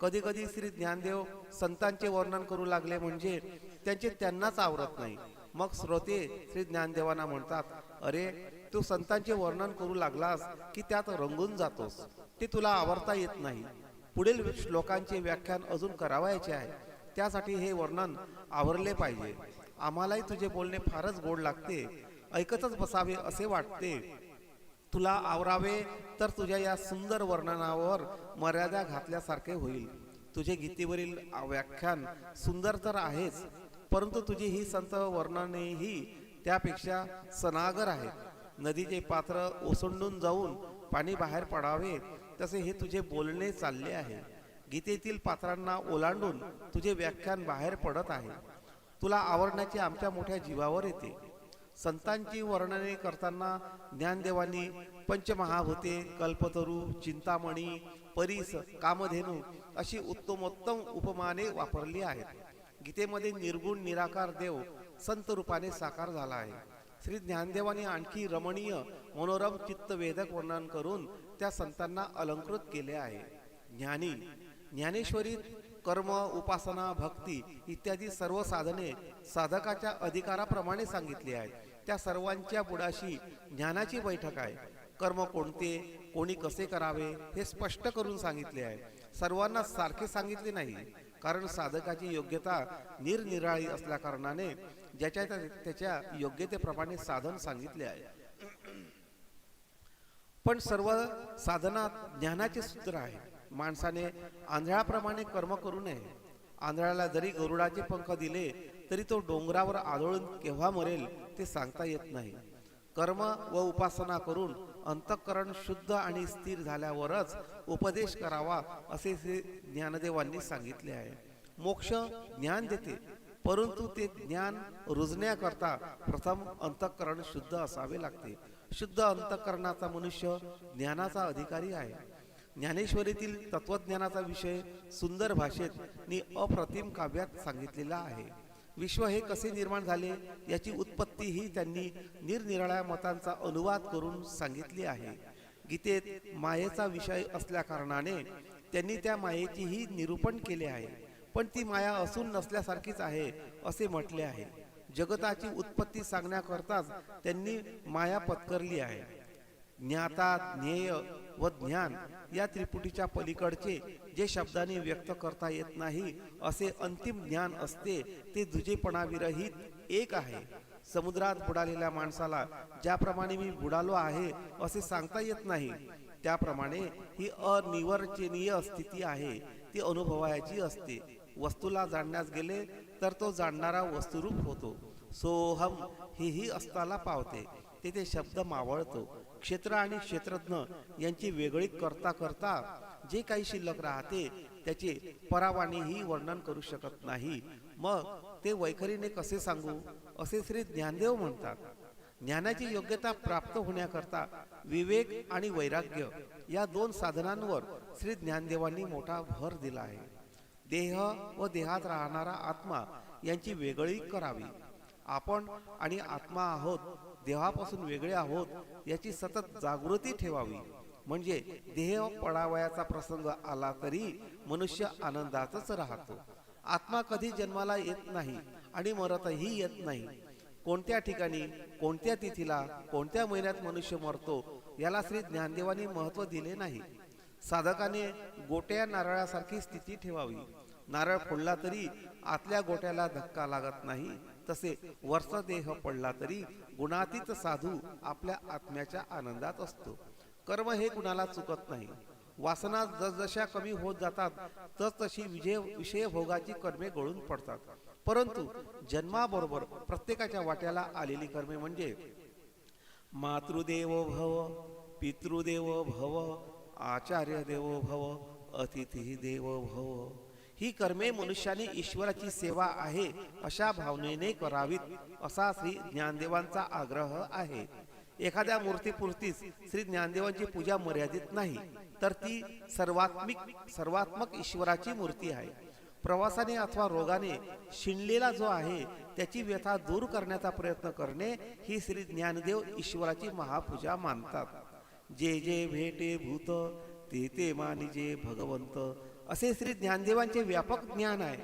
कधी कधी श्री ज्ञानदेव संतांचे वर्णन करू लागले म्हणजे त्यांचे त्यांनाच आवरत नाही. मग श्रोते श्री ज्ञानदेवांना म्हणतात अरे तू संतांचे वर्णन करू लागलास की त्यात रंगून जातोस. ते तुला आवडता येत नाही. पुढील श्लोकांचे व्याख्यान अजून करावायचे आहे. त्यासाठी हे वर्णन आवरले पाहिजे. आम्हालाही तुझे बोलणे फारच गोड लागते. ऐकतच बसावे असे वाटते. तुला आवरावे तर तुझ्या या सुंदर वर्णनावर मर्यादा घातल्यासारखे होईल. तुझे गीतेवरील व्याख्यान सुंदर तर आहेच परंतु तुझी ही संत वर्णनेही त्यापेक्षा सनागर आहेत. नदीचे पात्र ओसंडून जाऊन पाणी बाहेर पडावे तसे हे तुझे बोलणे चालले आहे. गीतेतील पात्रांना ओलांडून तुझे व्याख्यान बाहेर पडत आहे. तुला आवडण्याची आमच्या मोठ्या जीवावर येते. संतांची वर्णने करताना ज्ञानदेवांनी पंचमहाभूते कल्पतरू चिंतामणी परीस कामधेनू अशी उत्तमोत्तम उपमाने वापरली आहेत. गीतेमध्ये निर्गुण निराकार देव संत रूपाने साकार झाला आहे. श्री ज्ञानदेवाने आणखी रमणीय मनोरम चित्तवेधक वर्णन करून त्या संतांना अलंकृत केले आहे. ज्ञानी ज्ञानेश्वरी कर्म उपासना भक्ती इत्यादी सर्व साधने साधकाच्या अधिकाराप्रमाणे सांगितली आहेत. त्या सर्वांच्या बुडाशी ज्ञानाची बैठक आहे. कर्म कोणते कोणी कसे करावे हे स्पष्ट करून सांगितले आहे. सर्वांना सारखे सांगितले नाही कारण साधकाची योग्यता निरनिराळी असल्या कारणाने ज्याच्या त्या- त्याच्या योग्यतेप्रमाणे साधन सांगितले आहे. पण सर्व साधनात ज्ञानाचे सूत्र आहे. माणसाने आंधळाप्रमाणे कर्म करू नये. आंधळाला जरी गरुडाचे पंख दिले तरी तो डोंगरावर आदळून केव्हा मरेल ते सांगता येत नाही. कर्म व उपासना करून अंतःकरण शुद्ध आणि स्थिर झाल्यावरच उपदेश करावा असे ज्ञानदेवांनी सांगितले आहे. मोक्ष ज्ञान देते परंतु ते ज्ञान रुजण्याकरता प्रथम अंतःकरण शुद्ध असावे लागते. शुद्ध अंतःकरणाचा मनुष्य ज्ञानाचा अधिकारी आहे. ज्ञानेश्वरीतील तत्वज्ञानाचा विषय सुंदर भाषेत नि अप्रतिम काव्यात सांगितलेला आहे. विश्व हे कसे निर्माण झाले याची उत्पत्ती ही त्यांनी निरनिराळ्या मतांचा अनुवाद करून सांगितली आहे. गीतेत मायेचा विषय असल्या कारणाने त्यांनी त्या मायेचीही निरूपण केले आहे. पण ती माया असून नसल्यासारखीच आहे असे म्हटले आहे. जगताची उत्पत्ती सांगण्याकरताच त्यांनी माया पत्करली आहे. ज्ञाता ज्ञेय व ज्ञान या त्रिपुटीच्या पलीकडचे जे शब्दाने व्यक्त करता येत नाही असे अंतिम ज्ञान असते ते दुजेपणाविरहित एक आहे. समुद्रात बुडालेल्या माणसाला ज्याप्रमाणे मी बुडालो आहे असे सांगता येत नाही. त्याप्रमाणे ही अनिवर्चनीय स्थिती आहे ती अनुभवायची असते. वस्तूला जाणण्यास गेले तर तो जाणणारा वस्तुरूप होतो. सोहम हेही अस्ताला पावते. तेथे शब्द मावळतो. क्षेत्र आणि क्षेत्रज्ञ यांची वेगळी करता करता जे काही शिल्लक राहते त्याचे परावाणीही वर्णन करू शकत नाही. मग ते वैखरीने कसे सांगू? असे श्री ज्ञानदेव म्हणतात ज्ञानाची योग्यता प्राप्त होण्याकरता विवेक आणि वैराग्य या दोन साधनांवर श्री ज्ञानदेवांनी मोठा भर दिला आहे. देह व देहात राहणारा आत्मा यांची वेगळी करावी. आपण आणि आत्मा आहोत देहापासून वेगळे आहोत याची सतत जागृती ठेवावी. म्हणजे देह पडावयाचा प्रसंग आला तरी मनुष्य आनंदातच राहतो. आत्मा कधी जन्माला येत नाही आणि मरतही येत नाही. कोणत्या ठिकाणी कोणत्या तिथीला कोणत्या महिन्यात मनुष्य मरतो याला श्री ज्ञानदेवानी महत्त्व दिले नाही. साधकाने गोट्या नारळासारखी स्थिती ठेवावी. नारळ फोडला तरी आतल्या गोट्याला धक्का लागत नाही. तसे वरचा देह पडला तरी गुणातीत साधू आपल्या आत्म्याच्या आनंदात असतो. कर्म हे कुणाला चुकत नाही. वासना जसजशा कमी होत जातात तस तशी विजय विषय भोगाची कर्मे गळून पडतात. परंतु जन्माबरोबर प्रत्येकाच्या वाट्याला आलेली कर्मे म्हणजे मातृदेव भव पितृदेव भव आचार्य देव भव अतिथी देव भव. ही कर्मे मनुष्याने ईश्वराची सेवा आहे अशा भावनेने करावीत असा श्री ज्ञानदेवांचा आग्रह आहे. एखाद्या मूर्तीपुरतीच श्री ज्ञानदेवांची पूजा मर्यादित नाही तर ती सर्वात्मिक सर्वात्मक ईश्वराची मूर्ती आहे. प्रवासाने अथवा रोगाने शिणलेला जो आहे त्याची व्यथा दूर करण्याचा प्रयत्न करणे ही श्री ज्ञानदेव ईश्वराची महापूजा मानतात. जे जे भेटे भूत ते ते मानिजे भगवंत. असे श्री ज्ञानदेवांचे व्यापक ज्ञान आहे.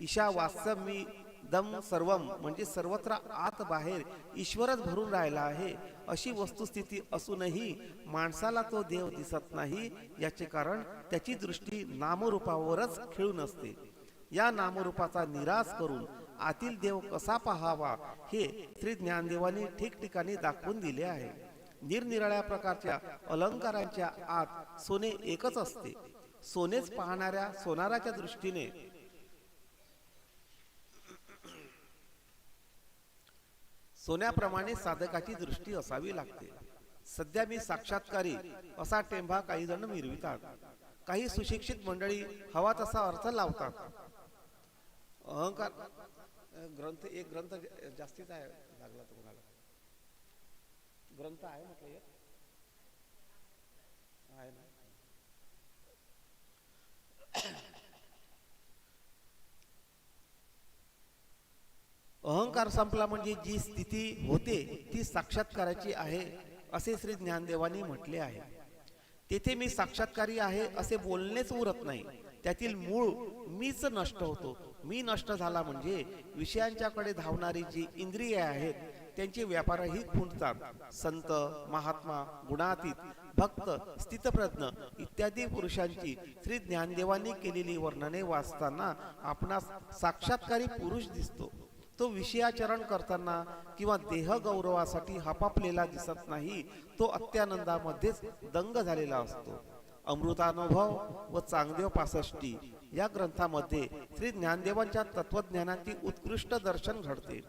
ईशा वास्तव मी दम सर्वम म्हणजे सर्वत्र आत बाहेर ईश्वरच भरून राहिला आहे. अशी वस्तुस्थिती असूनही माणसाला तो देव दिसत नाही याचे कारण त्याची दृष्टी नामरूपावरच खिळून असते या नामरूपाचा निराश करून आतील देव कसा पाहावा हे श्री ज्ञानदेवांनी ठिकठिकाणी दाखवून दिले आहे. निरनिराळ्या प्रकारच्या अलंकारांच्या आत सोने एकच असते. सोनेच पाहणाऱ्या सोनाराच्या दृष्टीने. सोन्याप्रमाणे साधकाची दृष्टी असावी लागते. सध्या मी साक्षात्कारी असा टेंभा काही जण मिरवितात. काही सुशिक्षित मंडळी हवा तसा अर्थ लावतात. अहंकार ग्रंथ एक ग्रंथ ज- जास्तीच आहे लागला तुम्हाला ग्रंथ आहे म्हटलं आहे ना? अहंकार संपला म्हणजे जी स्थिती होते ती साक्षात्काराची आहे असे श्री ज्ञानदेवाने म्हटले आहे. तेथे मी साक्षात्कारी आहे असे बोलणेच उरत नाही. त्यातील मूळ मीच नष्ट होतो. मी नष्ट झाला म्हणजे विषयांच्याकडे धावणारी जी इंद्रिये आहेत त्यांचे व्यापारही खुंटतात. संत महात्मा गुणातीत भक्त स्थितप्रज्ञ इत्यादी पुरुषांची श्री ज्ञानदेवांनी केलेली वर्णने वाचताना आपणास साक्षात्कारी पुरुष दिसतो. तो विषयाचरण करताना किंवा देह गौरवासाठी हपापलेला दिसत नाही तो अत्यानंदामध्येच दंग झालेला असतो. अमृतानुभव व चांगदेव पासष्टी या ग्रंथामध्ये श्री ज्ञानदेवांच्या तत्वज्ञानाची उत्कृष्ट दर्शन घडते.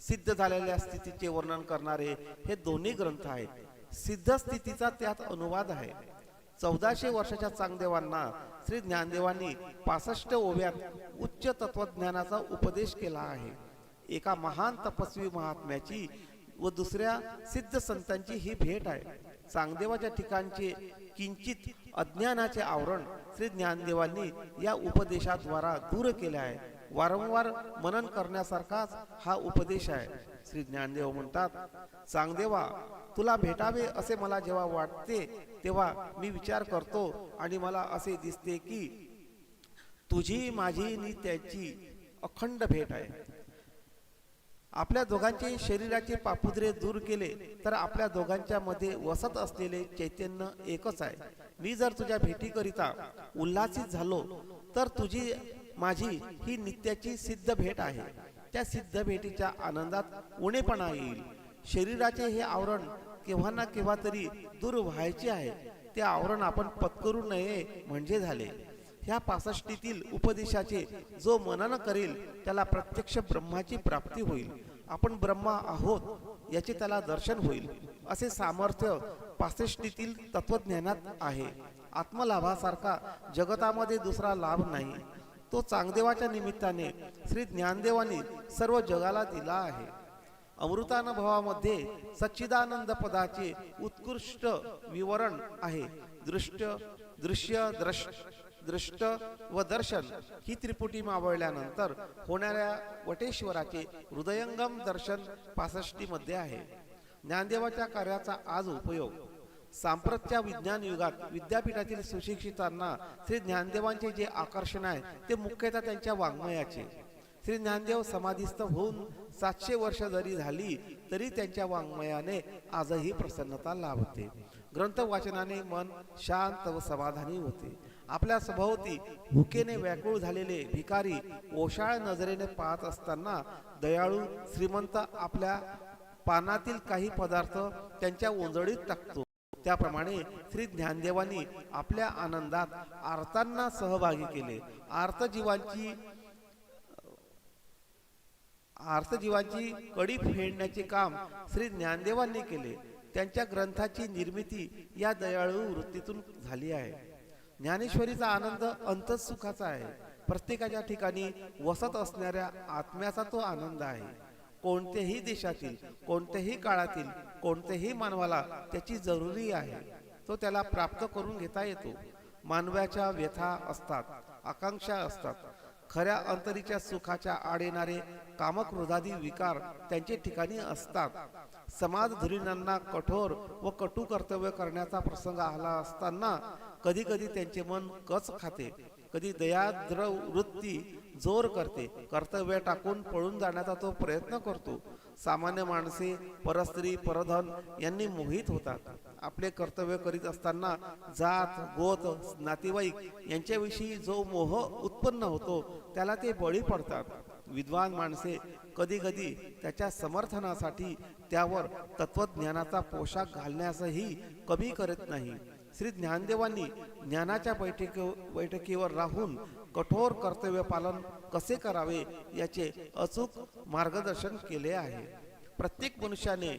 सिद्ध झालेल्या स्थितीचे वर्णन करणारे हे दोन्ही ग्रंथ आहेत. सिद्ध स्थितीचा त्यात अनुवाद आहे. चौदाशे वर्षाच्या चांगदेवांना श्री ज्ञानदेवांनी पासष्ट ओव्यात उच्च तत्वज्ञानाचा उपदेश केला आहे. एका महान तपस्वी महात्म्याची व दुसऱ्या सिद्ध संतांची ही भेट आहे. चांगदेवाच्या ठिकाणचे किंचित अज्ञानाचे आवरण श्री ज्ञानदेवांनी या उपदेशाद्वारा दूर केले आहे. वारंवार मनन करण्यासारखाच हा उपदेश आहे. श्री ज्ञानदेव म्हणतात चांगदेवा तुला भेटावे असे मला जेव्हा वाटते तेव्हा मी विचार करतो आणि मला असे दिसते की तुझी माझी नि त्याची अखंड भेट आहे. आपल्या दोघांचे शरीराचे पापुद्रे दूर केले तर आपल्या दोघांच्या मध्ये वसत असलेले चैतन्य एकच आहे. मी जर तुझ्या भेटीकरिता उल्हासित झालो तर तुझी माझी ही नित्याची सिद्ध भेट आहे. त्या सिद्ध भेटीच्या आनंदात उणेपणा येईल. शरीराचे हे आवरण केव्हा ना केव्हा तरी दूर व्हायचे आहे. ते आवरण आपण पत्करू नये म्हणजे झाले. ह्या पासष्टीतील उपदेशाचे जो मनन करेल त्याला प्रत्यक्ष ब्रह्माची प्राप्ती होईल. आपण ब्रह्मा आहोत याचे त्याला दर्शन होईल. असे सामर्थ्य पासष्टीतील तत्वज्ञानात आहे. आत्मलाभासारखा जगतामध्ये दुसरा लाभ नाही. तो चांगदेवाच्या निमित्ताने श्री ज्ञानदेवाने सर्व जगाला दिला आहे. अमृतानुभवामध्ये सच्चिदानंद पदाचे उत्कृष्ट विवरण आहे. दृष्ट दृश्य द्रश दृष्ट व दर्शन ही त्रिपुटी मावळल्यानंतर होणाऱ्या वटेश्वराचे हृदयंगम दर्शन पासष्टीमध्ये आहे. ज्ञानदेवाच्या कार्याचा आज उपयोग सांप्रतच्या विज्ञान युगात विद्यापीठातील सुशिक्षितांना श्री ज्ञानदेवांचे जे आकर्षण आहे ते मुख्यतः त्यांच्या वाङ्मयाचे. श्री ज्ञानदेव समाधीस्थ होऊन सातशे वर्ष जरी झाली तरी त्यांच्या वाङ्मयाने आजही प्रसन्नता लाभते. ग्रंथ वाचनाने मन शांत व समाधानी होते. आपल्या सभोवती भुकेने व्याकुळ झालेले भिकारी ओशाळ नजरेने पाहत असताना दयाळू श्रीमंत आपल्या पानातील काही पदार्थ त्यांच्या ओंजळीत टाकतो. त्याप्रमाणे श्री ज्ञानदेवांनी आपल्या आनंदात आर्तांना सहभागी केले. आर्तजीवांची आर्तजीवांची कडी फेडण्याचे काम श्री ज्ञानदेवांनी केले. त्यांच्या ग्रंथाची निर्मिती या दयाळू वृत्तीतून झाली आहे. ज्ञानेश्वरीचा आनंद अंतसुखाचा आहे. प्रत्येकाच्या ठिकाणी वसत असणाऱ्या आत्म्याचा तो आनंद आहे. कोणत्याही देशातील कोणत्याही काळातील कोणत्याही मानवाला त्याची जरुरी आहे. तो त्याला प्राप्त करून घेता येतो. मानवाच्या व्यथा असतात आकांक्षा असतात. खऱ्या अंतरीच्या सुखाच्या आड येणारे कामक्रोधादी विकार त्यांचे ठिकाणी असतात. समाज धुरीणांना कठोर व कटू कर्तव्य करण्याचा प्रसंग आला असताना कधी कधी त्यांचे मन कच खाते. कधी दयाद्र वृत्ती जोर करते. कर्तव्य टाकून पळून जाण्याचा तो प्रयत्न करतो. सामान्य माणसे परस्त्री परधन यांनी मोहित होतात. आपले कर्तव्य करीत असताना जात गोत नातेवाईक यांच्याविषयी जो मोह उत्पन्न होतो त्याला ते बळी पडतात. विद्वान माणसे कधी कधी त्याच्या समर्थनासाठी त्यावर तत्वज्ञानाचा पोशाख घालण्यासही कमी करत नाही. श्री ज्ञानदेवांनी ज्ञानाच्या बैठकी बैठकीवर राहून कठोर कर्तव्य पालन कसे करावे याचे अचूक मार्गदर्शन केले आहे. प्रत्येक मनुष्याने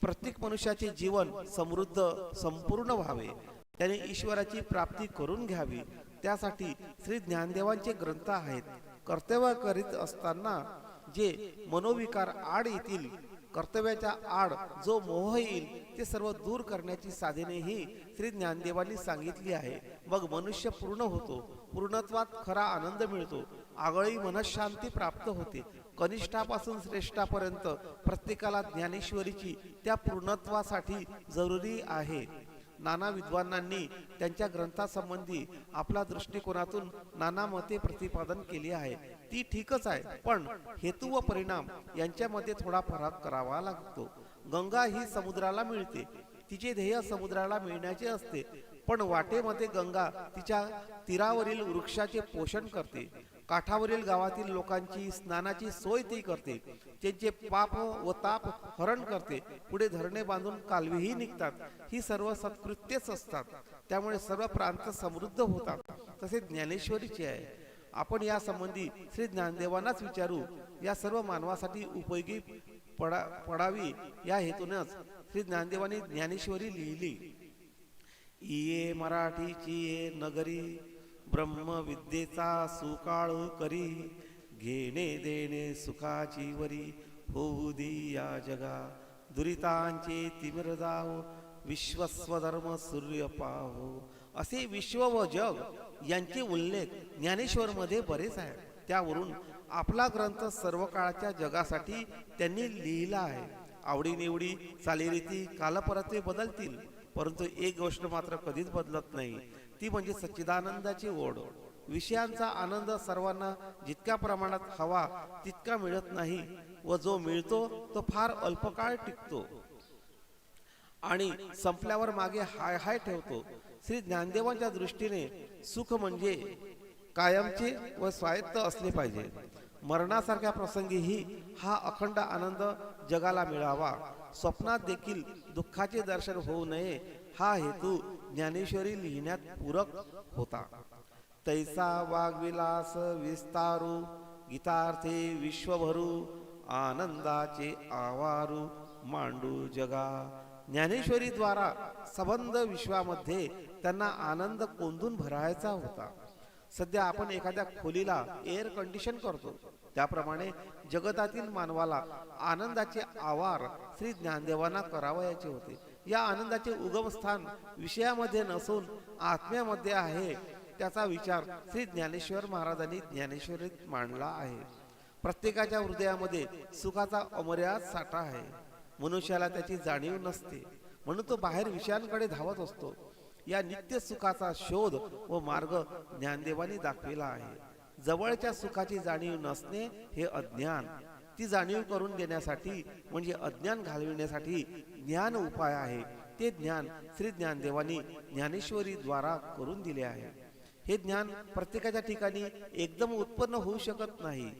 प्रत्येक मनुष्याचे जीवन समृद्ध संपूर्ण व्हावे. त्याने ईश्वराची प्राप्ती करून घ्यावी. त्यासाठी श्री ज्ञानदेवांचे ग्रंथ आहेत. कर्तव्य करीत असताना जे मनोविकार आड येतील कर्तव्याच्या आड जो मोह येईल ते सर्व दूर करण्याची साधनेही श्री ज्ञानदेवांनी सांगितली आहे. मग मनुष्य पूर्ण होतो. पूर्णत्वात खरा आनंद मिळतो. आगळी मनशांती प्राप्त होते. कनिष्ठापासून श्रेष्ठापर्यंत प्रत्येकाला ज्ञानेश्वरीची त्या पूर्णत्वासाठी जरुरी आहे. नाना विद्वानांनी त्यांच्या ग्रंथासंबंधी आपल्या दृष्टिकोनातून नाना मते प्रतिपादन केली आहे. ती ठीकच आहे पण हेतू व परिणाम यांच्यामध्ये थोडा फरक करावा लागतो. गंगा ही समुद्राला मिळते. तिचे ध्येय समुद्राला मिळण्याचे असते. पण वाटेमध्ये गंगा तिच्या तीरावरील वृक्षाचे पोषण करते. काठावरील गावातील लोकांची स्नानाची सोय ती करते. त्यांचे पाप व ताप हरण करते. पुढे धरणे बांधून कालवेही निघतात. ही सर्व सत्कृत्यच असतात. त्यामुळे सर्व प्रांत समृद्ध होतात. तसे ज्ञानेश्वरीचे आहे. आपण या संबंधी श्री ज्ञानदेवांनाच विचारू. या सर्व मानवासाठी उपयोगी पडा पडावी. या हेतूनच श्री ज्ञानदेवांनी ज्ञानेश्वरी लिहिली. इये मराठीची ये नगरी ब्रह्मविद्येचा सुकाळ करी घेणे देणे सुखाची वरी. होऊ दिया जगा दुरितांचे तिमिर जाव विश्वस्वधर्म सूर्य पाहो असे विश्व व जग यांचे उल्लेख ज्ञानेश्वरमध्ये बरेच आहेत. त्यावरून आपला ग्रंथ सर्व काळाच्या जगासाठी त्यांनी लिहिला आहे. आवडीनिवडी चालीरीती कालपरत्वे बदलतील परंतु एक गोष्ट मात्र कधीच बदलत नाही. ती म्हणजे सच्चिदानंदाची ओढ. विषयांचा आनंद सर्वांना जितक्या प्रमाणात हवा तितका मिळत नाही व जो मिळतो तो फार अल्पकाळ टिकतो. आणि संपल्यावर मागे हाय हाय ठेवतो. श्री ज्ञानदेवांच्या दृष्टीने सुख म्हणजे कायमचे व स्वायत्त असले पाहिजे. मरणासारख्या प्रसंगीही हा अखंड आनंद जगाला मिळावा. स्वप्नात देखील दुःखाचे दर्शन होऊ नये. हा हेतू ज्ञानेश्वरी लिहिण्यात पूरक होता. तैसा वाग्विलास विस्तारू गीतार्थे विश्वभरू आनंदाचे आवारू मांडू जगा. ज्ञानेश्वरी द्वारा विश्वामध्ये त्यांना आनंद कोंदून भरायचा होता. सध्या आपण एखाद्या खोलीला एअर कंडिशन करतो. त्याप्रमाणे जगतातील मानवाला आनंदाचे आवार श्री ज्ञानदेवांना करावयाचे होते. या आनंदाचे उगमस्थान विषयामध्ये नसून आत्म्यामध्ये आहे त्याचा विचार श्री ज्ञानेश्वर महाराजांनी ज्ञानेश्वरीत मांडला आहे. प्रत्येकाच्या हृदयामध्ये सुखाचा अमर्याद साठा आहे. मनुष्याला त्याची जाणीव नसते. म्हणून तो बाहेर विषयांकडे धावत असतो. या नित्य सुखाचा शोध व मार्ग ज्ञानदेवानी दाखविला आहे. जवळच्या सुखाची जाणीव नसणे हे अज्ञान. ती जाणीव करून देण्यासाठी म्हणजे अज्ञान घालविण्यासाठी ज्ञान उपाय आहे. ते ज्ञान श्री ज्ञानदेवानी ज्ञानेश्वरी द्वारा करून दिले आहे. हे ज्ञान प्रत्येकाच्या ठिकाणी एकदम उत्पन्न होऊ शकत नाही.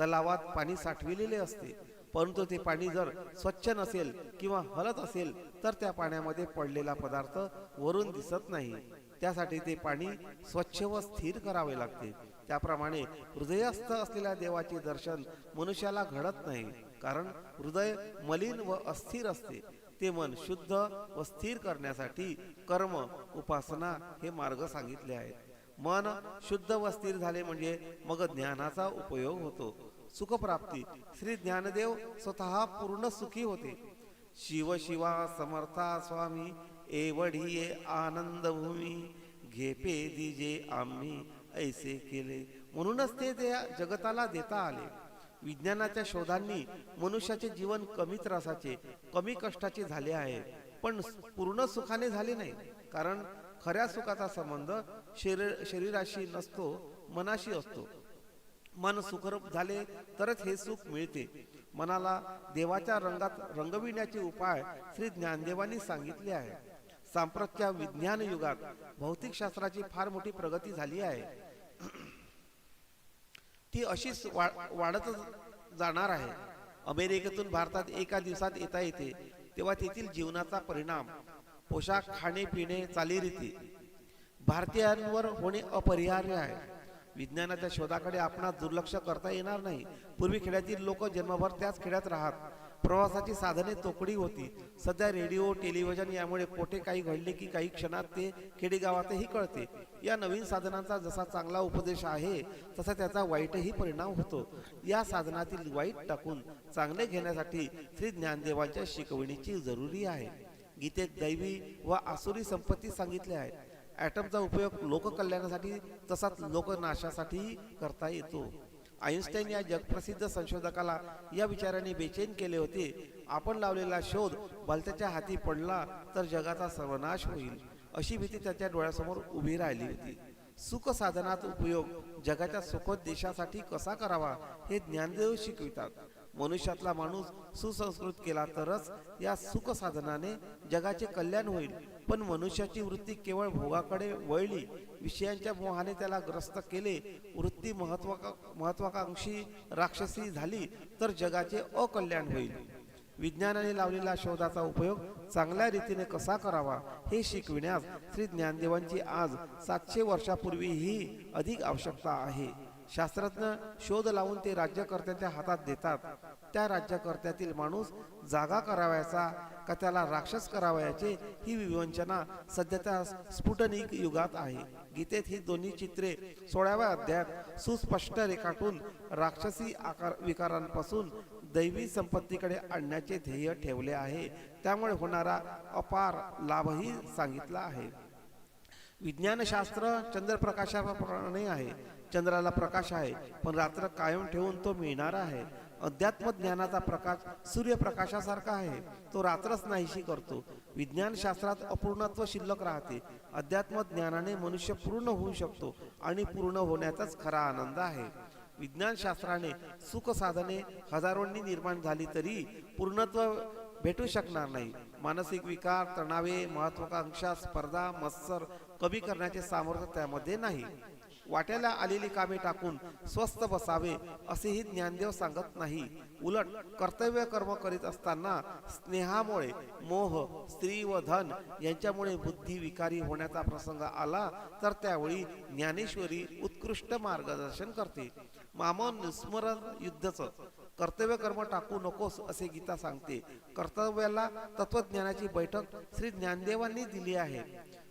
तलावात पाणी साठविलेले असते. परंतु ते पाणी जर स्वच्छ नसेल किंवा हलत असेल तर त्या पाण्यामध्ये पडलेला पदार्थ वरून दिसत नाही. त्यासाठी ते पाणी स्वच्छ व स्थिर करावे लागते. त्याप्रमाणे हृदयस्थ असलेल्या देवाचे दर्शन मनुष्याला घडत नाही. कारण हृदय मलिन व अस्थिर असते. ते मन शुद्ध व स्थिर करण्यासाठी कर्म उपासना हे मार्ग सांगितले आहेत. मन शुद्ध व स्थिर झाले म्हणजे मग ज्ञानाचा उपयोग होतो. सुखप्राप्ती. श्री ज्ञानदेव स्वतः पूर्ण सुखी होते. शिव शिवा समर्था स्वामी एवढी आनंदभूमी आनंद भूमी घेपे दिजे आम्ही. ऐसे केले. म्हणूनच ते त्या जगताला देता आले. विज्ञानाच्या शोधांनी मनुष्याचे जीवन कमी त्रासाचे कमी कष्टाचे झाले आहे. पण पूर्ण सुखाने झाले नाही. कारण खऱ्या सुखाचा संबंध शरीर शरीराशी नसतो मनाशी असतो. मन सुखरूप झाले तरच हे सुख मिळते. मनाला देवाच्या रंगात रंगविण्याचे उपाय श्री ज्ञानदेवांनी सांगितले आहे. सांप्रतच्या विज्ञान युगात भौतिक शास्त्राची फार मोठी प्रगती झाली आहे. ती अशीच वा- वाढतच जाणार आहे. अमेरिकेतून भारतात एका दिवसात येता येते तेव्हा तेथील जीवनाचा परिणाम पोशाख खाणे पिणे चालीरीती भारतीयांवर होणे अपरिहार्य आहे. विज्ञानाच्या शोधाकडे आपणास दुर्लक्ष करता येणार नाही. पूर्वी खेड्यातील लोक जन्मभर त्याच खेड्यात राहत प्रवासाची साधने तोकडी होती. सध्या रेडिओ टेलिव्हिजन यामुळे कोठे काही घडले की काही क्षणात ते खेडेगावातही कळते. या नवीन साधनांचा जसा चांगला उपदेश आहे तसा त्याचा वाईटही परिणाम होतो. या साधनातील वाईट टाकून चांगले घेण्यासाठी श्री ज्ञानदेवांच्या शिकवणीची जरुरी आहे. गीतेत दैवी व आसुरी संपत्ती सांगितले आहे. ॲटमचा उपयोग लोककल्याणासाठी तसाच लोकनाशासाठीही करता येतो. आईन्स्टाईन या जगप्रसिद्ध संशोधकाला या विचाराने बेचैन केले होते. आपण लावलेला शोध भलत्याच्या हाती पडला तर जगाचा सर्वनाश होईल अशी भीती त्याच्या डोळ्यासमोर उभी राहिली होती. सुख साधनात उपयोग जगाच्या सुखोद्देशासाठी कसा करावा हे ज्ञानदेव शिकवितात. मनुष्यातला माणूस सुसंस्कृत केला तरच या सुख साधनाने जगाचे कल्याण होईल पण मनुष्याची वृत्ती केवळ भोगाकडे वळली विषयांच्या मोहाने त्याला ग्रस्त केले वृत्ती महत्वाका महत्वाकांक्षी राक्षसी झाली तर जगाचे अकल्याण होईल. विज्ञानाने लावलेला शोधाचा उपयोग चांगल्या रीतीने कसा करावा हे शिकविण्यास श्री ज्ञानदेवांची आज सातशे वर्षापूर्वीही अधिक आवश्यकता आहे. शास्त्रज्ञ शोध लावून ते राज्यकर्त्यांच्या हातात देतात. त्या राज्यकर्त्यातील माणूस जागा करावयाचा का त्याला राक्षस करावयाचे ही विवंचना सध्या त्या स्फुटनिक युगात आहे. गीतेत ही दोन्ही चित्रे सोळाव्या अध्यायात सुस्पष्ट रेखाटून राक्षसी आकार विकारांपासून दैवी संपत्तीकडे आणण्याचे ध्येय ठेवले आहे. त्यामुळे होणारा अपार लाभही सांगितला आहे. विज्ञानशास्त्र चंद्रप्रकाशाप्रमाणे आहे. चंद्राला प्रकाश आहे पण रात्र कायम ठेवून तो मिळणार आहे. अध्यात्म ज्ञानाचा प्रकाश सूर्यप्रकाशासारखा आहे. तो रात्रच नाहीशी करतो. विज्ञान शास्त्रात अपूर्णत्व शिल्लक राहते. अध्यात्म ज्ञानाने मनुष्य पूर्ण होऊ शकतो आणि पूर्ण होण्याचाच खरा आनंद आहे. विज्ञान शास्त्राने सुख साधने हजारोंनी निर्माण झाली तरी पूर्णत्व भेटू शकणार नाही. मानसिक विकार तणावे महत्वाकांक्षा स्पर्धा मत्सर कमी करण्याचे सामर्थ्य त्यामध्ये नाही. वाट्याला आलेली कामे टाकून स्वस्त बसावे असेही ज्ञानदेव सांगत नाही. उलट कर्तव्य कर्म करीत असताना स्नेहामुळे मोह स्त्री व धन यांच्यामुळे बुद्धी विकारी होण्याचा प्रसंग आला तर त्यावेळी ज्ञानेश्वरी उत्कृष्ट मार्गदर्शन करते. मामन स्मरण युद्धचं कर्तव्य कर्म टाकू नकोस असे गीता सांगते. कर्तव्याला तत्वज्ञानाची बैठक श्री ज्ञानदेवांनी दिली आहे.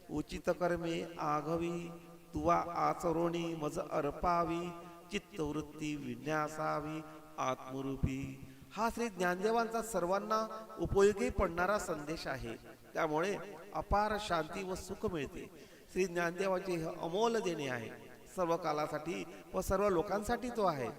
उचित कर्मे आघवी तुवा आचरोणी मज अर्पावी चित्तवृत्ती विन्यासावी आत्मरूपी. हा श्री ज्ञानदेवांचा सर्वांना उपयोगी पडणारा संदेश आहे. त्यामुळे अपार शांती व सुख मिळते. श्री ज्ञानदेवाचे हे अमोल देणे आहे. सर्व कालासाठी व सर्व लोकांसाठी तो आहे.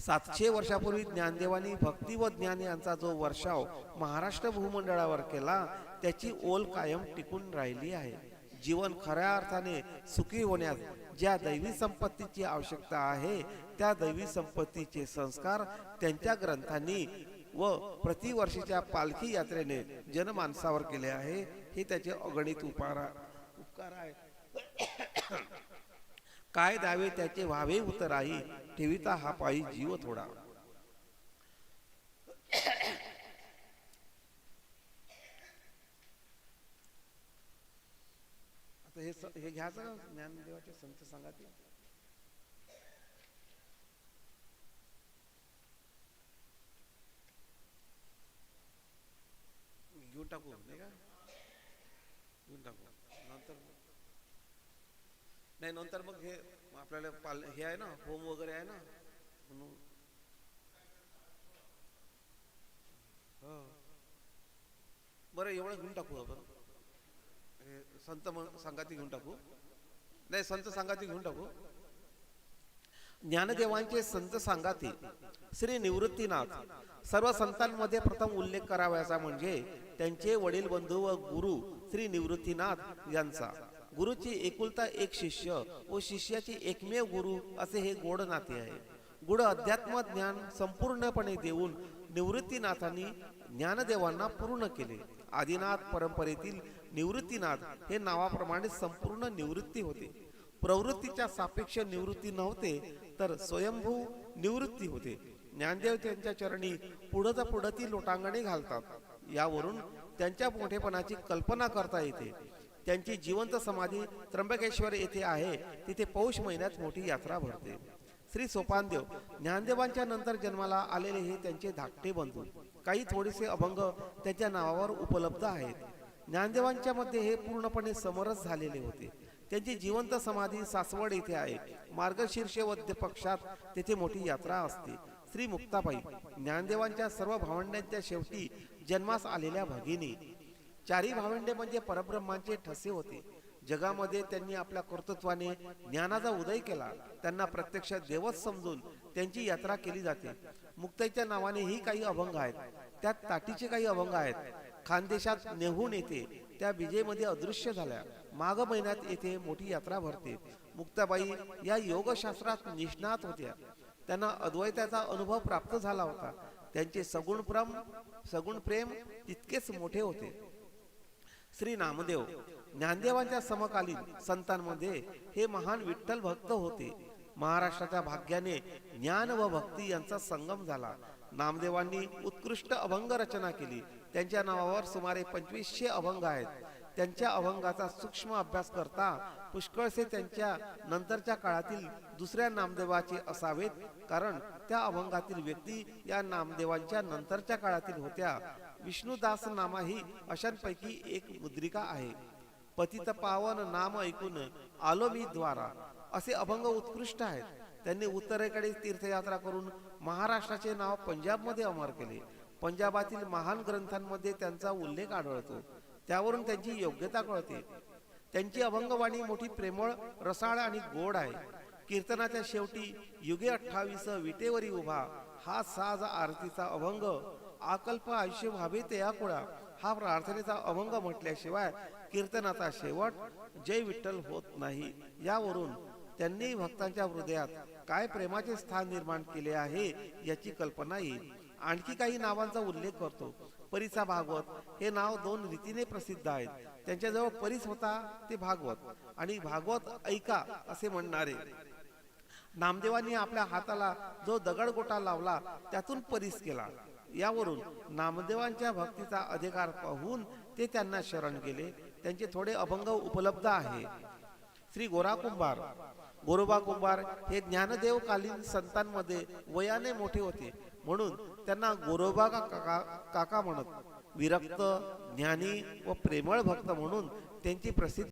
सातशे वर्षापूर्वी ज्ञानदेवानी भक्ती व ज्ञान यांचा जो वर्षाव महाराष्ट्र भूमंडळावर केला त्याची ओल कायम टिकून राहिली आहे. जीवन खऱ्या अर्थाने सुखी होण्यास ज्या दैवी संपत्तीची आवश्यकता आहे त्या दैवी संपत्तीचे संस्कार त्यांच्या ग्रंथांनी व प्रतिवर्षीच्या पालखी यात्रेने जनमानसावर केले आहे. हे त्याचे अगणित उपकार उपकार आहे. काय दावे त्याचे व्हावे उतराई ठेविता हा पायी जीव थोडा आता हे हे घ्यायचं ज्ञानदेवाचे संत सांगातील घेऊन टाकू नाही का? घेऊन टाकू. नंतर नाही नंतर मग हे आपल्याला पाल हे आहे ना होम वगैरे आहे ना म्हणून हो. बरं एवढं घेऊन टाकू आपण. संत म- घेऊन टाकू. नाही संत संगाती घेऊन टाकू. ज्ञानदेवांचे संत सांगाते श्री निवृत्तीनाथ सर्व संतांमध्ये प्रथम उल्लेख करावयाचा म्हणजे त्यांचे वडील बंधू व गुरु श्री निवृत्तीनाथ यांचा. गुरुची एकुलता एक शिष्य व शिष्याची एकमेव गुरु असे हे गोड नाते आहे. गुड अध्यात्म ज्ञान संपूर्णपणे देऊन निवृत्तीनाथांनी ज्ञानदेवांना पूर्ण केले. आदिनाथ परंपरेतील निवृत्तीनाथ हे नावाप्रमाणे संपूर्ण निवृत्ती होते. प्रवृत्तीच्या सापेक्ष निवृत्ती नव्हते तर स्वयंभू निवृत्ती होते. ज्ञानदेव त्यांच्या चरणी पुढं पुढं ती लोटांगणे घालतात. यावरून त्यांच्या मोठेपणाची कल्पना करता येते. त्यांची जिवंत समाधी त्र्यंबकेश्वर येथे आहे तिथे पौष महिन्यात मोठी यात्रा भरते. श्री सोपानदेव ज्ञानदेवांच्या नंतर जन्माला आलेले हे त्यांचे धाकटे बंधू. काही थोडेसे अभंग त्यांच्या नावावर उपलब्ध आहेत. ज्ञानदेवांच्या मध्ये हे पूर्णपणे समरस झालेले होते. त्यांची जिवंत समाधी सासवड येथे आहे. मार्गशीर्ष वद्य पक्षात तेथे मोठी यात्रा असते. श्री मुक्ताबाई ज्ञानदेवांच्या सर्व भावंडांच्या शेवटी जन्मास आलेल्या भगिनी. चारी भावंडे म्हणजे परब्रह्मांचे ठसे होते. जगामध्ये त्यांनी आपल्या कर्तृत्वाने ज्ञानाचा उदय केला. त्यांना प्रत्यक्ष देवच समजून त्यांची यात्रा केली जाते. मुक्ताईच्या नावाने ही काही अभंग आहेत. त्यात ताटीचे काही अभंग आहेत. खानदेशात नेहून येते. त्या विजेमध्ये अदृश्य झाल्या. माघ महिन्यात येथे मोठी यात्रा भरते. मुक्ताबाई या योगशास्त्रात निष्णात होत्या. त्यांना अद्वैताचा अनुभव प्राप्त झाला होता. त्यांचे सगुण प्रम सगुण प्रेम तितकेच मोठे होते. श्री नामदेव ज्ञानदेवांच्या समकालीन संतांमध्ये हे महान विठ्ठल भक्त होते. महाराष्ट्राच्या भाग्याने ज्ञान व भक्ती यांचा संगम झाला. नामदेवांनी उत्कृष्ट अभंग रचना केली. त्यांच्या नावावर सुमारे पंचवीसशे अभंग आहेत. त्यांच्या अभंगाचा सूक्ष्म अभ्यास करता पुष्कळसे त्यांच्या नंतरच्या काळातील दुसऱ्या नामदेवाचे असावेत. कारण त्या अभंगातील व्यक्ती या नामदेवांच्या नंतरच्या काळातील होत्या. विष्णुदास नामा ही अशांपैकी एक मुद्रिका आहे. पतित पावन नाम ऐकून आलो मी द्वारा. असे अभंग उत्कृष्ट आहेत. त्यांनी उत्तरेकडे तीर्थयात्रा करून महाराष्ट्राचे नाव पंजाबमध्ये अमर केले. पंजाबातील महान ग्रंथांमध्ये त्यांचा उल्लेख आढळतो. त्यावरून त्यांची योग्यता कळते. त्यांची अभंगवाणी मोठी प्रेमळ रसाळ आणि गोड आहे. कीर्तनाच्या शेवटी युगे अठ्ठावीस विटेवरी उभा. हा साज आरतीचा अभंग आकल्प आयुष्य व्हावे तया कुळा. हा प्रार्थनेचा अभंग म्हटल्याशिवाय कीर्तनाचा शेवट जय विठ्ठल होत नाही. यावरून त्यांनी भक्तांच्या हृदयात काय प्रेमाचे स्थान निर्माण केले आहे याची कल्पना येईल. आणखी काही नावांचा उल्लेख करतो. परीचा भागवत. हे नाव दोन रीतीने प्रसिद्ध आहेत. त्यांच्याजवळ परीस होता ते भागवत. आणि भागवत ऐका असे म्हणणारे. नामदेवांनी आपल्या हाताला जो दगड गोटा लावला त्यातून परीस केला. यावरून नामदेवांच्या भक्तीचा अधिकार पाहून ते त्यांना शरण गेले. त्यांचे थोडे अभंग उपलब्ध आहे. श्री गोरा कुंभार. गोरोबा कुंभार हे ज्ञानदेव कालीन संतांमध्ये वयाने मोठे होते. म्हणून त्यांना गोरोबा का- काका काका म्हणत विरक्त ज्ञानी व प्रेमळ भक्त म्हणून त्यांची प्रसिद्धी